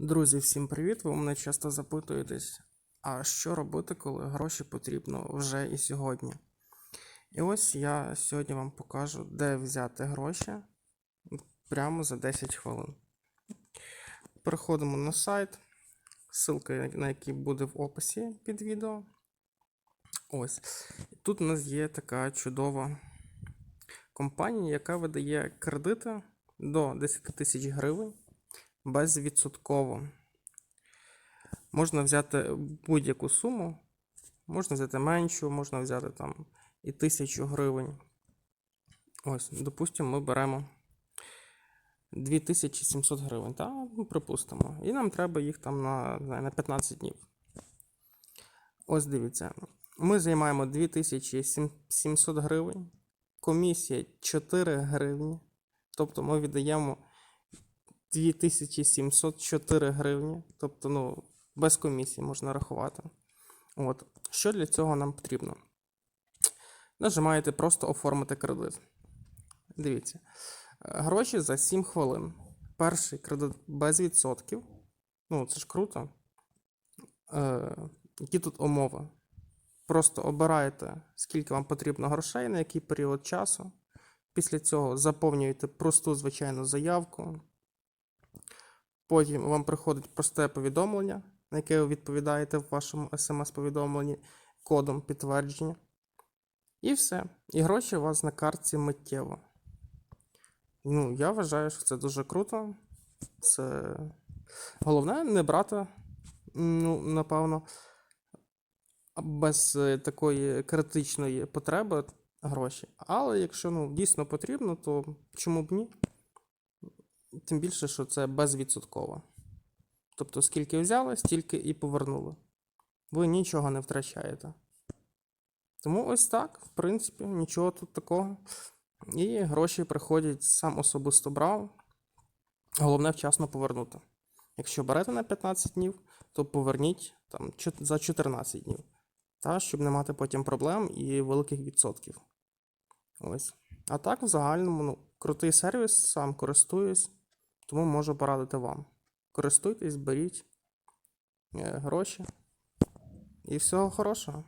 Друзі, всім привіт! Ви мене часто запитуєтесь, а що робити, коли гроші потрібно вже і сьогодні? І ось я сьогодні вам покажу, де взяти гроші прямо за 10 хвилин. Переходимо на сайт, ссылка на який буде в описі під відео. Ось. Тут у нас є така чудова компанія, яка видає кредити до 10 тисяч гривень безвідсотково. Можна взяти будь-яку суму, можна взяти меншу, можна взяти там і тисячу гривень. Ось, допустимо, ми беремо 2700 гривень, та? Ну, припустимо. І нам треба їх там на, на 15 днів. Ось дивіться. Ми займаємо 2700 гривень, комісія 4 гривні. Тобто ми віддаємо 2704 гривні. Тобто, ну, без комісії можна рахувати. От. Що для цього нам потрібно? Нажимаєте просто оформити кредит. Дивіться. Е, Гроші за 7 хвилин. Перший кредит без відсотків. Ну, це ж круто. Е, які тут умови? Просто обираєте, скільки вам потрібно грошей, на який період часу. Після цього заповнюєте просту звичайну заявку. Потім вам приходить просте повідомлення, на яке ви відповідаєте в вашому смс-повідомленні кодом підтвердження. І все. І гроші у вас на картці миттєво. Ну, я вважаю, що це дуже круто. Це головне не брати, ну, напевно, без е, такої критичної потреби гроші. Але якщо ну, дійсно потрібно, то чому б ні? Тим більше, що це безвідсотково. Тобто, скільки взяли, стільки і повернули. Ви нічого не втрачаєте. Тому ось так, в принципі, нічого тут такого. І гроші приходять сам особисто брав. Головне вчасно повернути. Якщо берете на 15 днів, то поверніть там, за 14 днів. Та, щоб не мати потім проблем і великих відсотків. Ось. А так, в загальному, ну, крутий сервіс, сам користуюсь, тому можу порадити вам. Користуйтесь, беріть е, гроші. І всього хорошого.